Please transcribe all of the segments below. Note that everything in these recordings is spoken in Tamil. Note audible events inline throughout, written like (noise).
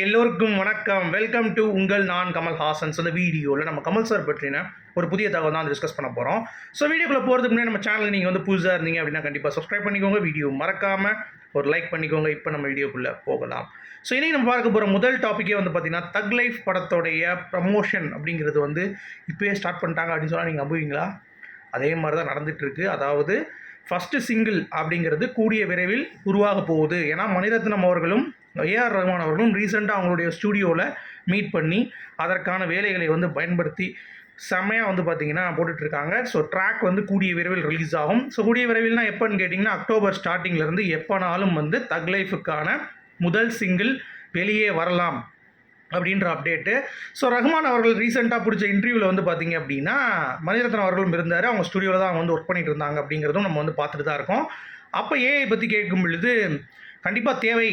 எல்லோருக்கும் வணக்கம். வெல்கம் டு உங்கள் நான் கமல் ஹாசன்ஸ் அந்த வீடியோவில் நம்ம கமல் சார் பற்றின ஒரு புதிய தகவல் தான் டிஸ்கஸ் பண்ண போகிறோம் ஸோ வீடியோக்குள்ளே போகிறதுக்கு முன்னாடி நம்ம சேனல் நீங்கள் வந்து புதுசாக இருந்தீங்க அப்படின்னா கண்டிப்பாக சப்ஸ்கிரைப் பண்ணிக்கோங்க. வீடியோ மறக்காமல் ஒரு லைக் பண்ணிக்கோங்க. இப்போ நம்ம வீடியோக்குள்ளே போகலாம். ஸோ இன்றைக்கி நம்ம பார்க்க போகிற முதல் டாப்பிக்கே வந்து பார்த்திங்கன்னா தக் லைஃப் படத்தோடைய ப்ரமோஷன் அப்படிங்கிறது வந்து இப்போயே ஸ்டார்ட் பண்ணிட்டாங்க அப்படின்னு சொன்னால் நீங்கள் நம்புவீங்களா? அதே மாதிரி தான் நடந்துகிட்ருக்கு அதாவது ஃபஸ்ட்டு சிங்கிள் அப்படிங்கிறது கூடிய விரைவில் உருவாக போகுது. ஏன்னா மணிரத்னம் அவர்களும் ஏஆர் ரஹ்மான் அவர்களும் ரீசெண்டாக அவங்களுடைய ஸ்டூடியோவில் மீட் பண்ணி அதற்கான வேலைகளை வந்து பயன்படுத்தி செம்மையாக வந்து பார்த்தீங்கன்னா போட்டுட்ருக்காங்க. ஸோ ட்ராக் வந்து கூடிய விரைவில் ரிலீஸ் ஆகும். ஸோ கூடிய விரைவில்னா எப்போன்னு கேட்டிங்கன்னா அக்டோபர் ஸ்டார்டிங்லேருந்து எப்போனாலும் வந்து தக் லைஃபுக்கான முதல் சிங்கிள் வெளியே வரலாம் அப்படின்ற அப்டேட்டு ஸோ ரஹ்மான் அவர்கள் ரீசெண்டாக பிடிச்ச இன்டர்வியூவில் வந்து பார்த்தீங்க அப்படின்னா மணிரத்னம் அவர்களும் இருந்தார். அவங்க ஸ்டுடியோவில் தான் அவங்க வந்து ஒர்க் பண்ணிட்டு இருந்தாங்க அப்படிங்கிறதும் நம்ம வந்து பார்த்துட்டு தான் இருக்கோம். அப்போ ஏஐ பற்றி கேட்கும் பொழுது கண்டிப்பாக தேவை.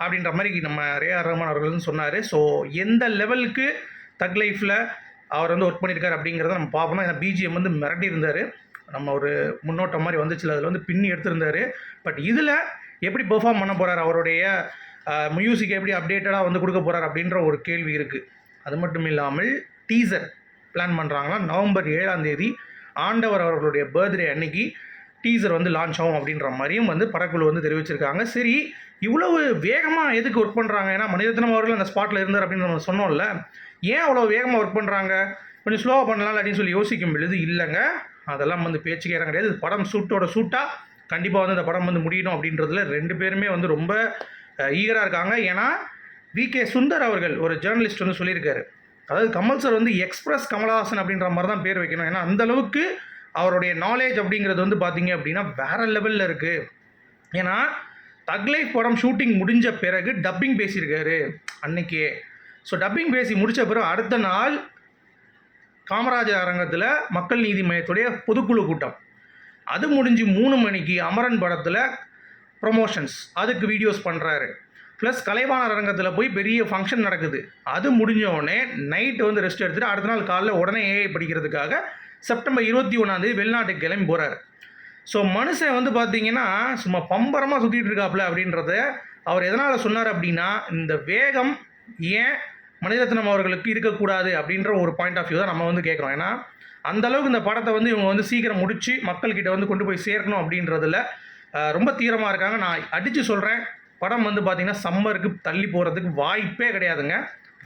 அப்படின்ற மாதிரி நம்ம ரேஆர் ரஹ்மான் அவர்கள் வந்து சொன்னார். ஸோ எந்த லெவலுக்கு தக் லைஃப்பில் அவர் வந்து ஒர்க் பண்ணியிருக்காரு அப்படிங்கிறத நம்ம பார்ப்போம்? ஏன்னா பிஜிஎம் வந்து மிரட்டி இருந்தார். நம்ம ஒரு முன்னோட்டம் மாதிரி வந்துச்சு. அதில் வந்து பின்னி எடுத்திருந்தார். பட் இதில் எப்படி பெர்ஃபார்ம் பண்ண போகிறார் அவருடைய மியூசிக் எப்படி அப்டேட்டடாக வந்து கொடுக்க போகிறார் அப்படின்ற ஒரு கேள்வி இருக்குது அது மட்டும் இல்லாமல் டீசர் பிளான் பண்ணுறாங்களா நவம்பர் ஏழாம் தேதி ஆண்டவர் அவர்களுடைய பர்த்டே அன்னைக்கு டீசர் வந்து லான்ச் ஆகும் அப்படின்ற மாதிரியும் வந்து படக்குழு வந்து தெரிவிச்சிருக்காங்க. சரி இவ்வளவு வேகமாக எதுக்கு ஒர்க் பண்ணுறாங்க ஏன்னா மணிரத்னம் அவர்கள் அந்த ஸ்பாட்டில் இருந்தார் அப்படின்னு நம்ம சொன்னோம்ல. ஏன் அவ்வளோ வேகமாக ஒர்க் பண்ணுறாங்க கொஞ்சம் ஸ்லோவாக பண்ணலாம் அப்படின்னு சொல்லி யோசிக்கும் பொழுது இல்லைங்க. அதெல்லாம் வந்து பேச்சுக்கே இடம் கிடையாது படம் சூட்டோட சூட்டாக கண்டிப்பாக வந்து அந்த படம் வந்து முடியணும் அப்படின்றதுல ரெண்டு பேருமே வந்து ரொம்ப ஈகராக இருக்காங்க. ஏன்னா வி கே சுந்தர் அவர்கள் ஒரு ஜேர்னலிஸ்ட் வந்து சொல்லியிருக்காரு. அதாவது கமல் சார் வந்து எக்ஸ்பிரஸ் கமலஹாசன் அப்படின்ற மாதிரி தான் பேர் வைக்கணும். ஏன்னா அந்தளவுக்கு அவருடைய நாலேஜ் அப்படிங்கிறது வந்து பார்த்தீங்க அப்படின்னா வேற லெவலில் இருக்குது ஏன்னா தக்லைஃப் படம் ஷூட்டிங் முடிஞ்ச பிறகு டப்பிங் பேசியிருக்காரு அன்னைக்கே. ஸோ டப்பிங் பேசி முடித்த பிறகு அடுத்த நாள் காமராஜர் அரங்கத்தில் மக்கள் நீதி மையத்துடைய பொதுக்குழு கூட்டம். அது முடிஞ்சு மூணு மணிக்கு அமரன் படத்தில் ப்ரொமோஷன்ஸ் அதுக்கு வீடியோஸ் பண்ணுறாரு ப்ளஸ் கலைவாணர் அரங்கத்தில் போய் பெரிய ஃபங்க்ஷன் நடக்குது. அது முடிஞ்சோடனே நைட்டு வந்து ரெஸ்ட் எடுத்துகிட்டு அடுத்த நாள் காலைல உடனே ஏஐ படிக்கிறதுக்காக செப்டம்பர் இருபத்தி ஒன்றாந்தேதி வெளிநாட்டுக்கு கிளம்பி போகிறார் ஸோ மனுஷன் வந்து பார்த்தீங்கன்னா சும்மா பம்பரமாக சுற்றிட்டு இருக்காப்புல அப்படின்றத அவர் எதனால் சொன்னார் அப்படின்னா இந்த வேகம் ஏன் மணிரத்னம் அவர்களுக்கு இருக்கக்கூடாது அப்படின்ற ஒரு பாயிண்ட் ஆஃப் வியூ தான் நம்ம வந்து கேட்குறோம் ஏன்னா அந்த அளவுக்கு இந்த படத்தை வந்து இவங்க வந்து சீக்கிரம் முடித்து மக்கள்கிட்ட வந்து கொண்டு போய் சேர்க்கணும் அப்படின்றதுல ரொம்ப தீவிரமாக இருக்காங்க. நான் அடித்து சொல்கிறேன் படம் வந்து பார்த்திங்கன்னா சம்மருக்கு தள்ளி போகிறதுக்கு வாய்ப்பே கிடையாதுங்க.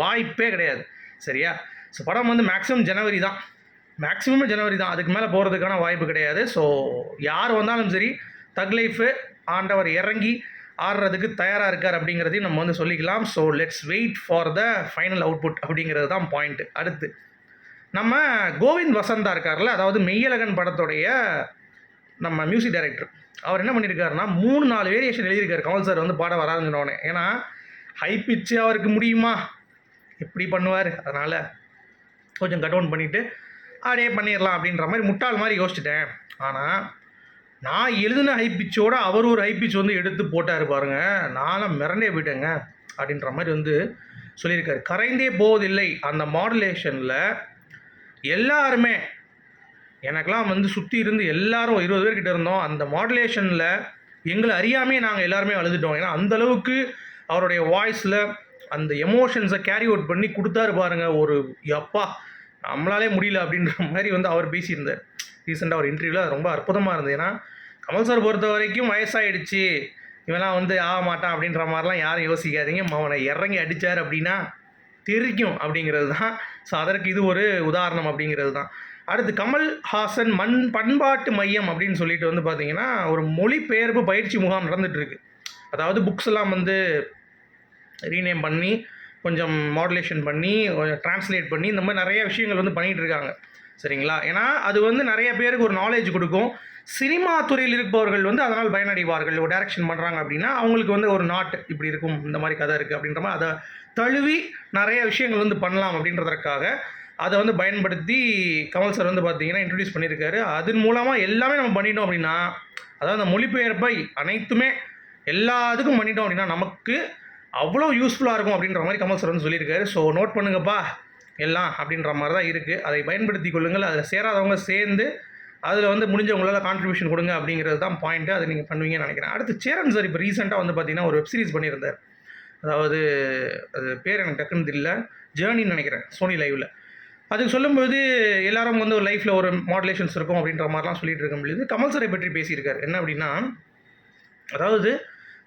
வாய்ப்பே கிடையாது. சரியா? ஸோ படம் வந்து மேக்ஸிமம் ஜனவரி தான். மேக்ஸிமம் ஜனவரி தான். அதுக்கு மேலே போகிறதுக்கான வாய்ப்பு கிடையாது. ஸோ யார் வந்தாலும் சரி தக் லைஃபு ஆண்டவர் இறங்கி ஆடுறதுக்கு தயாராக இருக்கார் அப்படிங்கிறதையும் நம்ம வந்து சொல்லிக்கலாம். So let's wait for the final output அப்படிங்கிறது தான் பாயிண்ட்டு அடுத்து நம்ம கோவிந்த் வசந்தா இருக்கார்ல அதாவது மெய்யழகன் படத்துடைய நம்ம மியூசிக் டைரக்டர் அவர் என்ன பண்ணியிருக்காருன்னா மூணு நாலு வேரியேஷன் எழுதியிருக்காரு. கமல் சார் வந்து பாட வராதுன்னு ஏன்னா ஹை பிச்சு அவருக்கு முடியுமா? எப்படி பண்ணுவார்? அதனால் கொஞ்சம் கட் டவுன் பண்ணிவிட்டு அப்படியே பண்ணிடலாம் அப்படின்ற மாதிரி முட்டாள் மாதிரி யோசிச்சிட்டேன். ஆனால் நான் எழுதின ஹை பிச்சோட அவர் ஒரு ஹை பிச் வந்து எடுத்து போட்டார் பாருங்க. நானும் மிரண்டே போயிட்டேங்க அப்படின்ற மாதிரி வந்து சொல்லியிருக்காரு. கரைந்தே போவதில்லை அந்த மாடுலேஷனில் எல்லாருமே. எனக்கெலாம் வந்து சுற்றி இருந்து எல்லாரும் இருபது பேர்கிட்ட இருந்தோம். அந்த மாடுலேஷனில் எங்களை அறியாமே நாங்கள் எல்லாருமே அழுதுட்டோம். ஏன்னா அந்த அளவுக்கு அவருடைய வாய்ஸில் அந்த எமோஷன்ஸை கேரி அவுட் பண்ணி கொடுத்தாரு பாருங்கள் ஒரு எப்பா நம்மளாலே முடியல அப்படின்ற (laughs) மாதிரி வந்து அவர் பேசியிருந்தார். ரீசெண்டாக ஒரு இன்டர்வியூவில் அது ரொம்ப அற்புதமாக இருந்தது. ஏன்னா கமல் சார் பொறுத்த வரைக்கும் வயசாயிடுச்சு. இவெல்லாம் வந்து ஆக மாட்டான் அப்படின்ற மாதிரிலாம் யாரும் யோசிக்காதீங்க. அவனை இறங்கி அடித்தார் அப்படின்னா தெரிக்கும் அப்படிங்கிறது தான். ஸோ அதற்கு இது ஒரு உதாரணம் அப்படிங்கிறது தான். அடுத்து கமல் ஹாசன் மண் பண்பாட்டு மையம் அப்படின்னு சொல்லிட்டு வந்து பார்த்தீங்கன்னா ஒரு மொழிபெயர்ப்பு பயிற்சி முகாம் நடந்துகிட்ருக்கு அதாவது புக்ஸ் எல்லாம் வந்து ரீநேம் பண்ணி கொஞ்சம் மாடுலேஷன் பண்ணி கொஞ்சம் ட்ரான்ஸ்லேட் பண்ணி இந்த மாதிரி நிறைய விஷயங்கள் வந்து பண்ணிகிட்டு இருக்காங்க. சரிங்களா? ஏன்னா அது வந்து நிறைய பேருக்கு ஒரு நாலேஜ் கொடுக்கும். சினிமா துறையில் இருப்பவர்கள் வந்து அதனால் பயனடைவார்கள். ஒரு டைரக்ஷன் பண்ணுறாங்க அப்படின்னா அவங்களுக்கு வந்து ஒரு நாட் இப்படி இருக்கும் இந்த மாதிரி கதை இருக்குது அப்படின்ற மாதிரி அதை தழுவி நிறைய விஷயங்கள் வந்து பண்ணலாம் அப்படின்றதற்காக அதை வந்து பயன்படுத்தி கமல் சார் வந்து பார்த்தீங்கன்னா இன்ட்ரடியூஸ் பண்ணியிருக்காரு. அதன் மூலமாக எல்லாமே நம்ம பண்ணிட்டோம் அப்படின்னா அதாவது அந்த மொழிபெயர்ப்பை அனைத்துமே எல்லாத்துக்கும் பண்ணிட்டோம் அப்படின்னா நமக்கு அவ்வளோ யூஸ்ஃபுல்லாக இருக்கும் அப்படின்ற மாதிரி கமல் சார் வந்து சொல்லியிருக்காரு. ஸோ நோட் பண்ணுங்கப்பா. எல்லாம் அப்படின்ற மாதிரி தான் இருக்குது அதை பயன்படுத்தி கொள்ளுங்கள். அதில் சேராதவங்க சேர்ந்து அதில் வந்து முடிஞ்சவங்களால் கான்ட்ரிபியூஷன் கொடுங்க அப்படிங்கிறது தான் பாயிண்ட்டு அதை நீங்கள் பண்ணுவீங்கன்னு நினைக்கிறேன். அடுத்து சேரன் சார் இப்போ ரீசெண்டாக வந்து பார்த்தீங்கன்னா ஒரு வெப் சீரிஸ் பண்ணியிருந்தார். அதாவது அது பேர் எனக்கு டக்குன்னு தெரியல. ஜேர்னின்னு நினைக்கிறேன் சோனி லைவில் அதுக்கு சொல்லும்போது எல்லாரும் வந்து ஒரு லைஃப்பில் ஒரு மாடுலேஷன்ஸ் இருக்கும் அப்படின்ற மாதிரிலாம் சொல்லிட்டு இருக்க முடியுது கமல் சாரை பற்றி பேசியிருக்காரு. என்ன அப்படின்னா அதாவது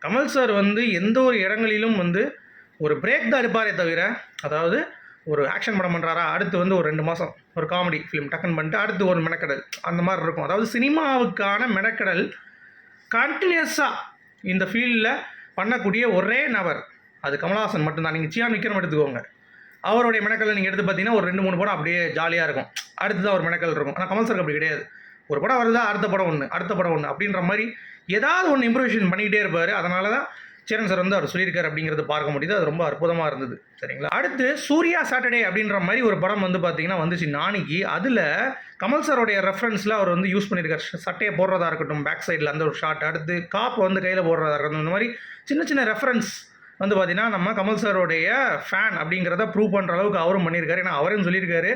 கமல் சார் வந்து எந்த ஒரு இடங்களிலும் வந்து ஒரு பிரேக் தான் இருப்பாரே தவிர அதாவது ஒரு ஆக்ஷன் படம் பண்ணுறாரா அடுத்து வந்து ஒரு ரெண்டு மாதம் ஒரு காமெடி ஃபிலிம் டக்குன்னு பண்ணிட்டு அடுத்து ஒரு மெனக்கடல் அந்த மாதிரி இருக்கும். அதாவது சினிமாவுக்கான மெனக்கடல் கண்டினியூஸாக இந்த ஃபீல்டில் பண்ணக்கூடிய ஒரே நபர் அது கமலஹாசன் மட்டும்தான். நீங்கள் சியான் விக்ரம் எடுத்துக்கோங்க. அவருடைய மெனக்கல் நீங்கள் எடுத்து பார்த்தீங்கன்னா ஒரு ரெண்டு மூணு படம் அப்படியே ஜாலியாக இருக்கும். அடுத்து தான் ஒரு மெனக்கல் இருக்கும். ஆனால் கமல் சருக்கு அப்படி கிடையாது. ஒரு படம் வருதா அடுத்த படம் ஒன்று அடுத்த படம் ஒன்று அப்படின்ற மாதிரி ஏதாவது ஒன்று இம்ப்ரூவேஷன் பண்ணிக்கிட்டே இருப்பார். அதனால தான் சரண் சார் வந்து அவர் சொல்லியிருக்காரு அப்படிங்கிறது பார்க்க முடியுது. அது ரொம்ப அற்புதமாக இருந்தது. சரிங்களா? அடுத்து சூர்யா சாட்டர்டே அப்படின்ற மாதிரி ஒரு படம் வந்து பார்த்தீங்கன்னா வந்துச்சு நாளைக்கு. அதில் கமல் சாரோடைய ரெஃபரன்ஸில் அவர் வந்து யூஸ் பண்ணியிருக்காரு. சட்டையை போடுறதா இருக்கட்டும் பேக் சைடில் அந்த ஒரு ஷாட் அடுத்து காப் வந்து கையில் போடுறதா இருக்கட்டும் இந்த மாதிரி சின்ன சின்ன ரெஃபரன்ஸ் வந்து பார்த்தீங்கன்னா நம்ம கமல் சாரோடைய ஃபேன் அப்படிங்கிறத ப்ரூவ் பண்ணுற அளவுக்கு அவரும் பண்ணியிருக்காரு. ஏன்னா அவரும் சொல்லியிருக்காரு.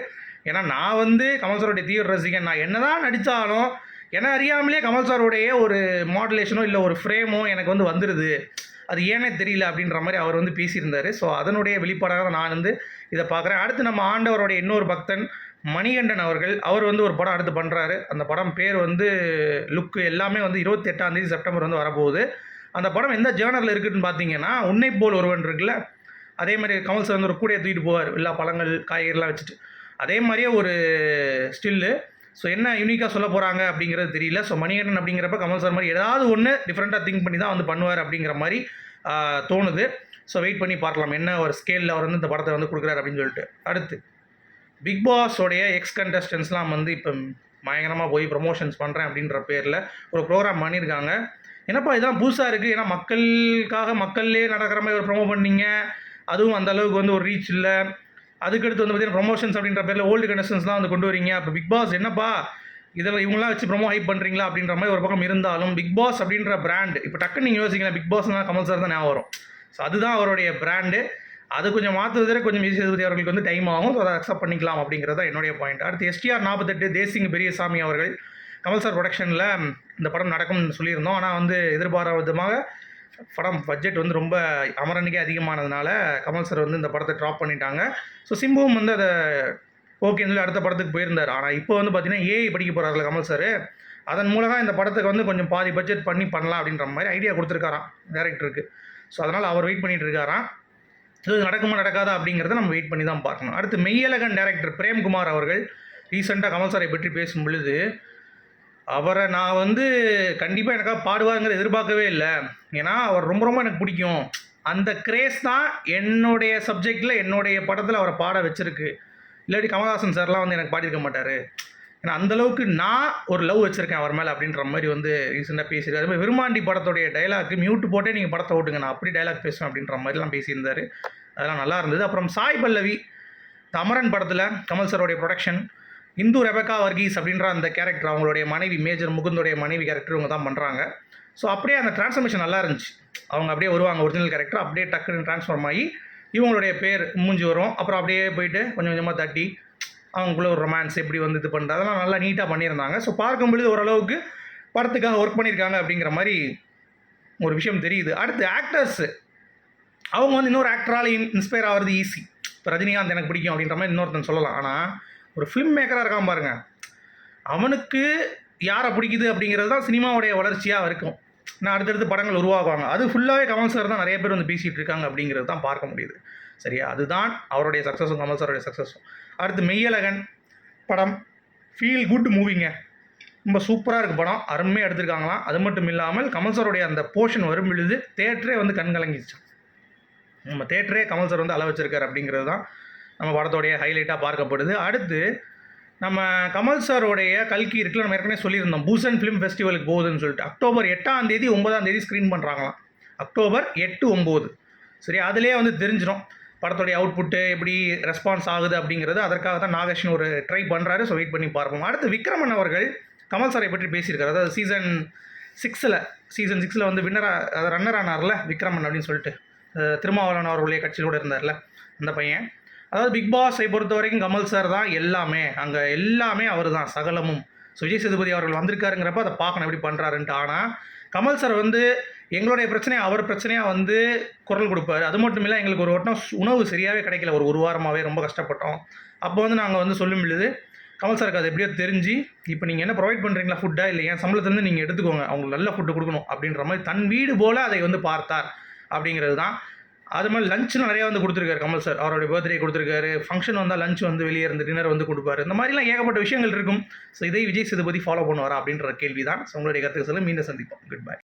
ஏன்னா நான் வந்து கமல் சாரோடைய தீவிர ரசிகன். நான் என்ன தான் நடித்தாலும் ஏன்னா அறியாமலே கமல் சாருடைய ஒரு மாடுலேஷனோ இல்லை ஒரு ஃப்ரேமோ எனக்கு வந்து வந்துடுது அது ஏனே தெரியல அப்படின்ற மாதிரி அவர் வந்து பேசியிருந்தார். ஸோ அதனுடைய வெளிப்பாடாக தான் நான் வந்து இதை பார்க்குறேன். அடுத்து நம்ம ஆண்டவருடைய இன்னொரு பக்தன் மணிகண்டன் அவர்கள் அவர் வந்து ஒரு படம் அடுத்து பண்ணுறாரு அந்த படம் பேர் வந்து லுக்கு எல்லாமே வந்து இருபத்தி எட்டாந்தேதி செப்டம்பர் வந்து வரப்போகுது. அந்த படம் எந்த ஜேர்னலில் இருக்குதுன்னு பார்த்தீங்கன்னா உன்னை போல் ஒருவன் இருக்குல்ல? அதே மாதிரி கமல் சார் வந்து ஒரு கூடையை தூக்கிட்டு போவார். எல்லா பழங்கள் காய்கறிலாம் வச்சுட்டு. அதே மாதிரியே ஒரு ஸ்டில்லு ஸோ என்ன யூனிக்காக சொல்ல போகிறாங்க அப்படிங்கிறது தெரியல. ஸோ மணிகண்டன் அப்படிங்கிறப்ப கமல் சார் மாதிரி ஏதாவது ஒன்று டிஃப்ரெண்ட்டாக திங்க் பண்ணி தான் வந்து பண்ணுவார் அப்படிங்கிற மாதிரி தோணுது. ஸோ வெயிட் பண்ணி பார்க்கலாம். என்ன ஒரு ஸ்கேலில் அவர் வந்து இந்த படத்தை வந்து கொடுக்குறாரு அப்படின்னு சொல்லிட்டு. அடுத்து பிக் பாஸோடைய எக்ஸ் கண்டஸ்டன்ஸ்லாம் வந்து இப்போ பயங்கரமாக போய் ப்ரொமோஷன்ஸ் பண்ணுறேன் அப்படின்ற பேரில் ஒரு ப்ரோக்ராம் பண்ணியிருக்காங்க. என்னப்பா இதெல்லாம் புதுசாக இருக்குது ஏன்னா மக்களுக்காக மக்கள்லேயே நடக்கிற மாதிரி ஒரு ப்ரொமோ பண்ணீங்க. அதுவும் அந்த அளவுக்கு வந்து ஒரு ரீச் இல்லை. அதுக்கடுத்து வந்து பார்த்தீங்கன்னா ப்ரொமோஷன்ஸ் அப்படின்ற பேரில் ஓல்டு கனெக்ஷன்ஸ்லாம் வந்து கொண்டு வரீங்க. அப்போ பிக் பாஸ் என்னப்பா? இதில் இவங்களாம் வச்சு ப்ரொமோ ஹைப் பண்ணுறீங்களா அப்படின்ற மாதிரி ஒரு பக்கம் இருந்தாலும் பிக் பாஸ் அப்படின்ற பிராண்ட் இப்போ டக்குன்னு நீங்கள் யோசிக்கலாம் பிக் பாஸ்னா கமல் சார் தான் ஞாபகம் வரும். ஸோ அதுதான் அவருடைய பிராண்டு அது கொஞ்சம் மாற்றுவதே கொஞ்சம் விஜய் சேதுபதி அவர்களுக்கு வந்து டைம் ஆகும். ஸோ அதை அக்செப்ட் பண்ணிக்கலாம் அப்படிங்கிறது தான் என்னுடைய பாயிண்ட் அடுத்து எஸ்டிஆர் நாற்பத்தெட்டு தேசிங் பெரியசாமி அவர்கள். கமல் சார் ப்ரொடக்ஷனில் இந்த படம் நடக்கும்னு சொல்லியிருந்தோம். ஆனால் வந்து எதிர்பாராத விதமாக படம் பட்ஜெட் வந்து ரொம்ப அமரனுக்கே அதிகமானதுனால கமல் சார் வந்து இந்த படத்தை ட்ராப் பண்ணிட்டாங்க. ஸோ சிம்புவும் வந்து அதை ஓகேன்னு சொல்லி அடுத்த படத்துக்கு போயிருந்தார். ஆனால் இப்போ வந்து பார்த்தீங்கன்னா ஏஐ படிக்க போகிறாருல கமல் சார் அதன் மூலமாக இந்த படத்துக்கு வந்து கொஞ்சம் பாதி பட்ஜெட் பண்ணி பண்ணலாம் அப்படின்ற மாதிரி ஐடியா கொடுத்துருக்காராம் டேரக்டருக்கு ஸோ அதனால் அவர் வெயிட் பண்ணிகிட்டு இருக்காராம். இது நடக்குமா நடக்காதா அப்படிங்கிறத நம்ம வெயிட் பண்ணி தான் பார்க்கணும். அடுத்து மெய்யழகன் டேரக்டர் பிரேம்குமார் அவர்கள் ரீசெண்டாக கமல் சாரை பற்றி பேசும் பொழுது அவரை நான் வந்து கண்டிப்பாக எனக்காக பாடுவாருங்கிறத எதிர்பார்க்கவே இல்லை. ஏன்னா அவர் ரொம்ப ரொம்ப எனக்கு பிடிக்கும். அந்த கிரேஸ் தான் என்னுடைய சப்ஜெக்டில் என்னுடைய படத்தில் அவரை பாட வச்சிருக்கு. இல்லாட்டி கமல்ஹாசன் சார்லாம் வந்து எனக்கு பாடியிருக்க மாட்டார். ஏன்னா அந்தளவுக்கு நான் ஒரு லவ் வச்சுருக்கேன் அவர் மேலே அப்படின்ற மாதிரி வந்து ரீசெண்டாக பேசியிருக்காரு. அதுமாதிரி விருமாண்டி படத்துடைய டைலாக்கு மியூட் போட்டே நீங்கள் படத்தை ஓட்டுங்க. நான் அப்படி டைலாக் பேசுவேன் அப்படின்ற மாதிரிலாம் பேசியிருந்தார். அதெல்லாம் நல்லா இருந்தது. அப்புறம் சாய் பல்லவி தமரன் படத்தில் கமல் சாரோடைய ப்ரொடக்ஷன் இந்து ரெபக்கா வர்கீஸ் அப்படின்ற அந்த கேரக்டர் அவங்களுடைய மனைவி மேஜர் முகுந்தோடைய மனைவி கேரக்டர் இவங்க தான் பண்ணுறாங்க ஸோ அப்படியே அந்த டிரான்ஸ்ஃபர்மேஷன் நல்லா இருந்துச்சு. அவங்க அப்படியே வருவாங்க ஒரிஜினல் கேரக்டர் அப்படியே டக்குன்னு ட்ரான்ஸ்ஃபார்ம் ஆகி இவங்களுடைய பேர் மூஞ்சி வரும். அப்புறம் அப்படியே போயிட்டு கொஞ்சம் கொஞ்சமாக தட்டி அவங்களுக்குள்ள ஒரு ரொமான்ஸ் எப்படி வந்து இது பண்ணுறது அதெல்லாம் நல்லா நீட்டாக பண்ணியிருந்தாங்க. ஸோ பார்க்கும் பொழுது ஓரளவுக்கு படத்துக்காக ஒர்க் பண்ணியிருக்காங்க அப்படிங்கிற மாதிரி ஒரு விஷயம் தெரியுது. அடுத்து ஆக்டர்ஸு அவங்க வந்து இன்னொரு ஆக்டரால் இன்ஸ்பயர் ஆகிறது ஈஸி இப்போ ரஜினிகாந்த் எனக்கு பிடிக்கும் அப்படின்ற மாதிரி இன்னொருத்தன் சொல்லலாம். ஆனால் ஒரு ஃபிலிம் மேக்கராக இருக்கான் பாருங்க. அவனுக்கு யாரை பிடிக்குது அப்படிங்கிறது தான் சினிமாவுடைய வளர்ச்சியாக இருக்கும். நான் அடுத்தடுத்து படங்கள் உருவாக்குவாங்க. அது ஃபுல்லாகவே கமல் சார் தான் நிறைய பேர் வந்து பேசிகிட்டு இருக்காங்க அப்படிங்கிறது தான் பார்க்க முடியுது. சரியா? அதுதான் அவருடைய சக்ஸஸும் கமல் சாருடைய சக்ஸஸும் அடுத்து மெய்யழகன் படம். ஃபீல் குட் மூவிங்க ரொம்ப சூப்பராக இருக்குது படம். அருமையாக எடுத்திருக்காங்களாம். அது மட்டும் இல்லாமல் கமல் சாருடைய அந்த போர்ஷன் வரும் பொழுது தேட்டரே வந்து கண் நம்ம தேட்டரே கமல் சார் வந்து அள வச்சிருக்காரு அப்படிங்கிறது தான் நம்ம படத்தோடைய ஹைலைட்டாக பார்க்கப்படுது. அடுத்து நம்ம கமல் சாரோடைய கல்கி இருக்குல்ல நம்ம ஏற்கனவே சொல்லியிருந்தோம் பூசன் ஃபிலிம் ஃபெஸ்டிவலுக்கு போகுதுன்னு சொல்லிட்டு. அக்டோபர் எட்டாம் தேதி ஒன்பதாம் தேதி ஸ்க்ரீன் பண்ணுறாங்களாம் அக்டோபர் எட்டு ஒம்பது சரி அதுலேயே வந்து தெரிஞ்சிடும் படத்துடைய அவுட்புட்டு எப்படி ரெஸ்பான்ஸ் ஆகுது அப்படிங்கிறது. அதற்காக தான் நாகேஷன் ஒரு ட்ரை பண்ணுறாரு ஸோ வெயிட் பண்ணி பார்ப்போம். அடுத்து விக்ரமன் அவர்கள் கமல் சாரை பற்றி பேசியிருக்காரு. அதாவது சீசன் சிக்ஸில் சீசன் சிக்ஸில் வந்து வின்னராக ரன்னர் ஆனார்ல விக்ரமன் அப்படின்னு சொல்லிட்டு திருமாவளவன் அவர்களுடைய கட்சியில் கூட இருந்தார்ல அந்த பையன். அதாவது பிக் பாஸை பொறுத்த வரைக்கும் கமல் சார் தான் எல்லாமே. அங்கே எல்லாமே அவர் தான் சகலமும். சுஜய் விஜய் சேதுபதி அவர்கள் வந்திருக்காருங்கிறப்ப அதை பார்க்கணும் எப்படி பண்ணுறாருன்ட்டு ஆனால் கமல் சார் வந்து எங்களுடைய பிரச்சனையை அவர் பிரச்சனையாக வந்து குரல் கொடுப்பாரு. அது மட்டும் இல்லை எங்களுக்கு ஒரு வட்டம் உணவு சரியாகவே கிடைக்கல. ஒரு ஒரு வாரமாகவே ரொம்ப கஷ்டப்பட்டோம். அப்போ வந்து நாங்கள் வந்து சொல்லும் பொழுது கமல் சாருக்கு அது எப்படியோ தெரிஞ்சு இப்போ நீங்கள் என்ன ப்ரொவைட் பண்ணுறீங்களா ஃபுட்டா இல்லை என் சம்பளத்துலேருந்து நீங்கள் எடுத்துக்கோங்க. அவங்களுக்கு நல்ல ஃபுட்டு கொடுக்கணும் அப்படின்ற மாதிரி தன் வீடு போல் அதை வந்து பார்த்தார் அப்படிங்கிறது தான். அது மாதிரி லஞ்சு நிறையா வந்து கொடுத்துருக்காரு கமல் சார் அவருடைய பர்த்டே கொடுத்துருக்காரு. ஃபங்க்ஷன் வந்தால் லஞ்ச் வந்து வெளியே இருந்து டின்னர் வந்து கொடுப்பாரு. இந்த மாதிரிலாம் ஏகப்பட்ட விஷயங்கள் இருக்கும். ஸோ இதை விஜய் சேதுபதி ஃபாலோ பண்ணுவாரா அப்படின்ற கேள்வி தான் ஸோ உங்களுடைய கருத்துக்கு சொல்ல மீண்டும் சந்திப்போம். Good bye